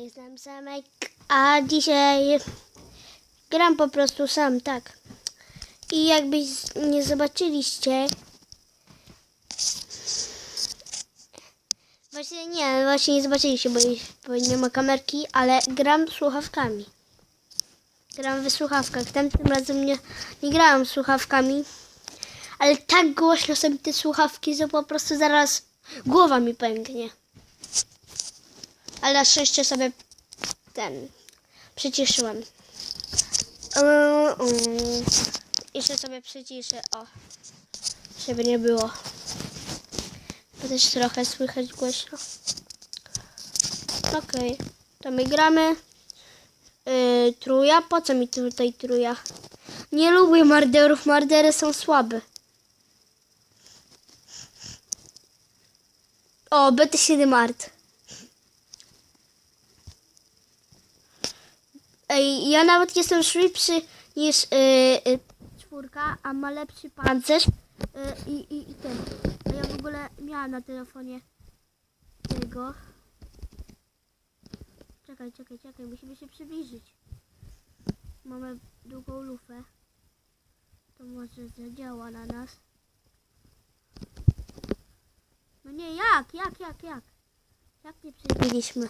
Jestem Samek, a dzisiaj gram po prostu sam, tak. I jakbyś nie zobaczyliście... Właśnie nie, właśnie nie zobaczyliście, bo, bo nie ma kamerki, ale gram słuchawkami. Gram w słuchawkach. Tamtym razem nie, nie grałam słuchawkami, ale tak głośno są te słuchawki, że po prostu zaraz głowa mi pęknie. Ale na szczęście sobie ten przyciszyłem. Yy, yy. Jeszcze sobie przyciszę, o, żeby nie było. Bo też trochę słychać głośno. Okej, to my gramy. Yy, truja? Po co mi tutaj truja? Nie lubię marderów, mardery są słabe. O, BT7 Mart. Ej, ja nawet jestem szybszy niż yy, yy, czwórka, a ma lepszy pancerz yy, i, i, i ten. A ja w ogóle miałam na telefonie tego. Czekaj, czekaj, czekaj, musimy się przybliżyć. Mamy długą lufę. To może zadziała na nas. No nie, jak, jak, jak, jak? Jak nie przybiliśmy?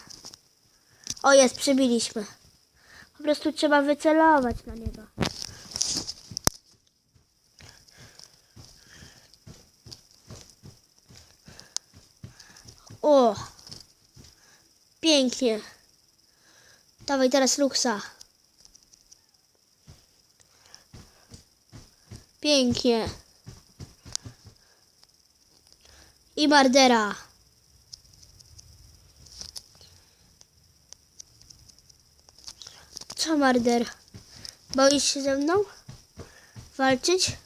O, jest, przybiliśmy. Po prostu trzeba wycelować na niego. O! Pięknie. Dawaj teraz Luxa. Pięknie. I Mardera. Co Marder? Boisz się ze mną? Walczyć?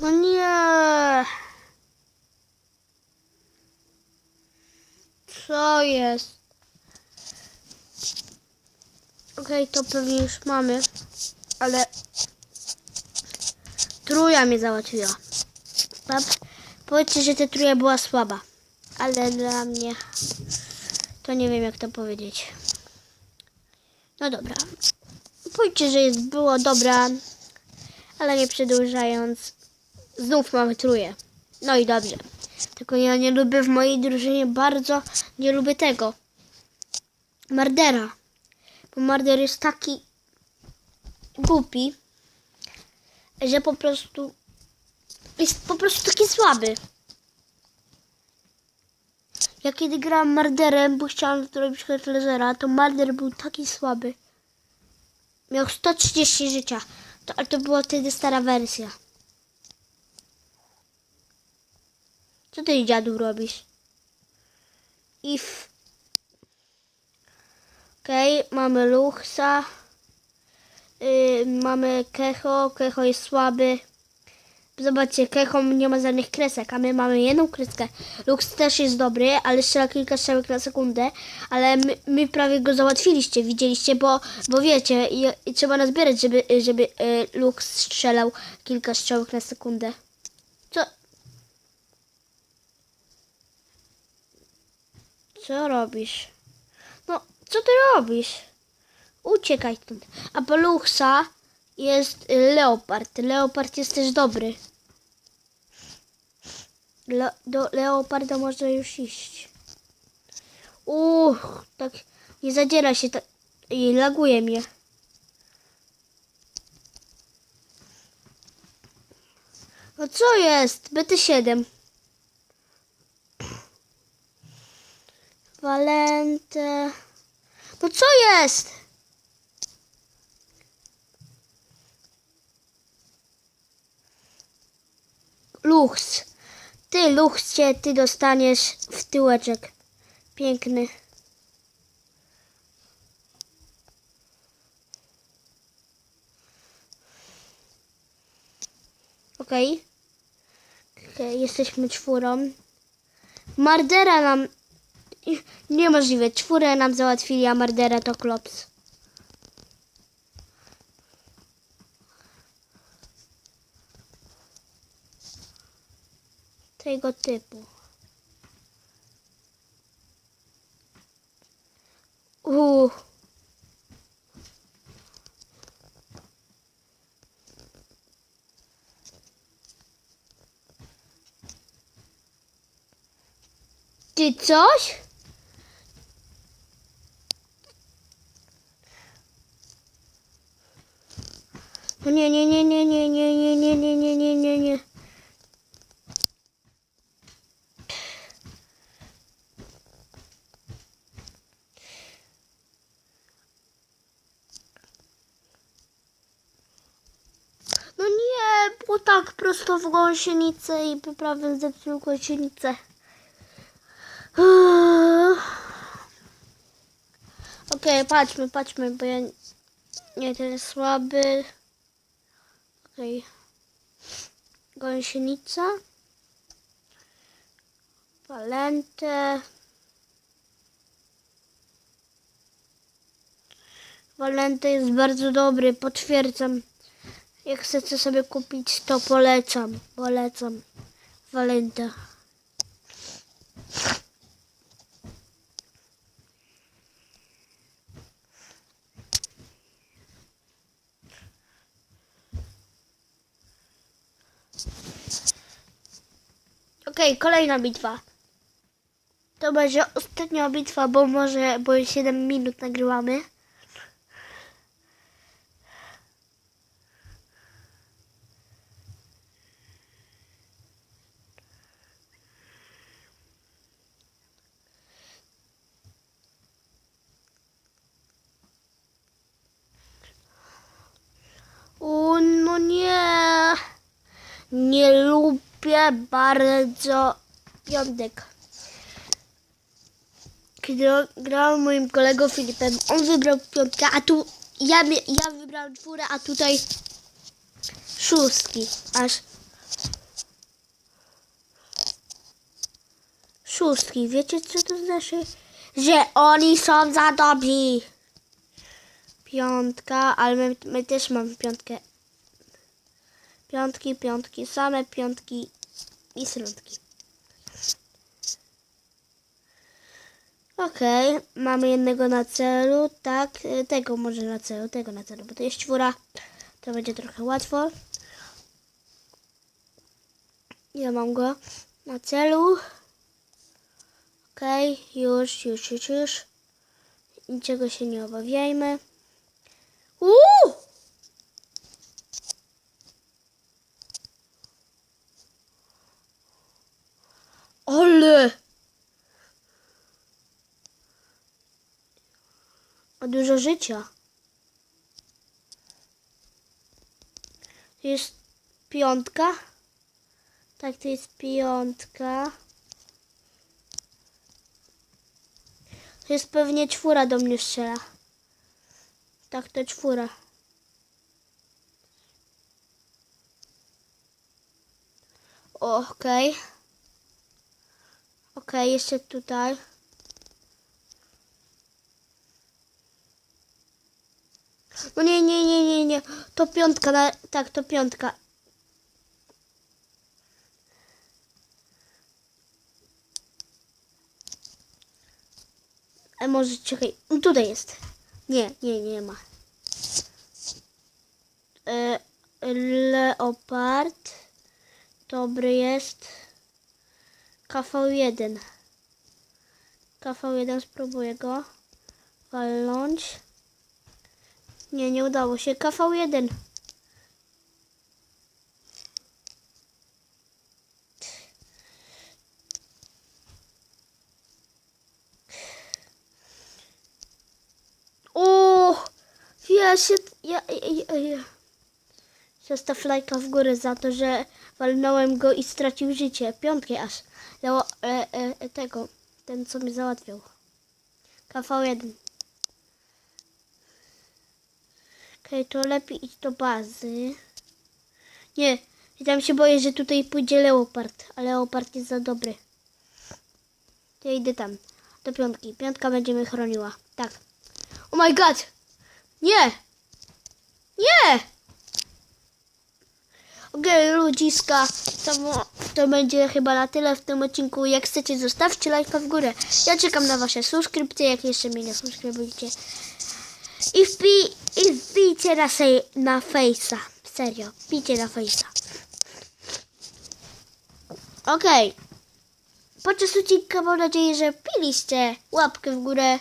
No nie. Co jest? Okej, to pewnie już mamy, ale truja mnie załatwiła. Powiedzcie, że ta truja była słaba, ale dla mnie to nie wiem jak to powiedzieć. No dobra. Powiedzcie, że jest było dobra, ale nie przedłużając, znów mamy truje. No i dobrze. Tylko ja nie lubię w mojej drużynie bardzo, nie lubię tego. Mardera. Bo Marder jest taki głupi, że po prostu jest po prostu taki słaby. Ja kiedy grałam Marderem, bo chciałam zrobić Hetlezera, to Marder był taki słaby. Miał 130 życia. To, ale to była wtedy stara wersja. Co ty dziadu robisz? If. Okej, okay, mamy Luchsa. Yy, mamy Kecho. Kecho jest słaby. Zobaczcie, Kecho nie ma żadnych kresek, a my mamy jedną kreskę. Lux też jest dobry, ale strzela kilka strzałek na sekundę, ale my, my prawie go załatwiliście, widzieliście, bo, bo wiecie, i, i trzeba nazbierać, żeby, żeby y, Lux strzelał kilka strzałek na sekundę. Co? Co robisz? Co ty robisz? Uciekaj stąd. A Paluchsa jest y, leopard. Leopard jest też dobry. Le, do leoparda można już iść. Uch, tak nie zadziera się tak i laguje mnie. No co jest? BT7. Valente. No co jest? Luchs. Ty, Luchsie, ty dostaniesz w tyłeczek. Piękny. Okej. Okej, jesteśmy czwórą. Mardera nam... Niemożliwe. Czwórę nam załatwili, a Mardera to klops. Tego typu. Uuu. Ty coś? O nie, nie, nie, nie, nie, nie, nie, nie, nie, nie, nie, nie, nie. No nie, bo tak prosto w gąsienicę i prawie zepsuł gąsienicę. Okej, patrzmy, patrzmy, bo ja nie ten słaby. Okej. Gąsienica. Valente. Valente jest bardzo dobry, potwierdzam. Jak chcecie sobie kupić, to polecam. Polecam. Valente. Okej, kolejna bitwa. To będzie ostatnia bitwa, bo może, bo już 7 minut nagrywamy. O, no nie. Nie lubię bardzo piątek. Kiedy grałem moim kolegą Filipem, on wybrał piątkę, a tu ja, ja wybrałem czwórę, a tutaj szóstki. Aż szóstki. Wiecie co to znaczy? Że oni są za dobrzy. Piątka, ale my, my też mamy piątkę. Piątki, piątki, same piątki i środki. Okej, mamy jednego na celu, tak, y, tego może na celu, tego na celu, bo to jest czwóra, to będzie trochę łatwo. Ja mam go na celu. Okej, już, już, już, już. Niczego się nie obawiajmy. Uuu! Ale! Ma dużo życia. To jest piątka. Tak, to jest piątka. To jest pewnie czwóra do mnie strzela. Tak, to czwóra. O, Okej. Okej, jeszcze tutaj. No nie, nie, nie, nie, nie. To piątka, na... tak, to piątka. A może czekaj. No tutaj jest. Nie, nie, nie ma. E, leopard. Dobry jest. KV1. KV1 spróbuję go. Walnąć. Nie, nie udało się. KV1. O! Ja się... Ja, ja, ja, ja. Zostaw lajka w górę za to, że walnąłem go i stracił życie. Piątki aż. Dało, e, e, e, tego. Ten, co mnie załatwiał. KV1. Okej, to lepiej iść do bazy. Nie, ja tam się boję, że tutaj pójdzie leopard, a leopard jest za dobry. To ja idę tam, do piątki. Piątka będzie mnie chroniła. Tak. Oh my god! Nie! Nie! Okej, ludziska, to, to będzie chyba na tyle w tym odcinku. Jak chcecie, zostawcie lajka w górę. Ja czekam na wasze subskrypcje, jak jeszcze mnie nie subskrybujcie. I, wpi- i wbijcie na, sej- na Face'a. Serio, wbijcie na Face'a. Okej. Podczas odcinka mam nadzieję, że piliście łapkę w górę.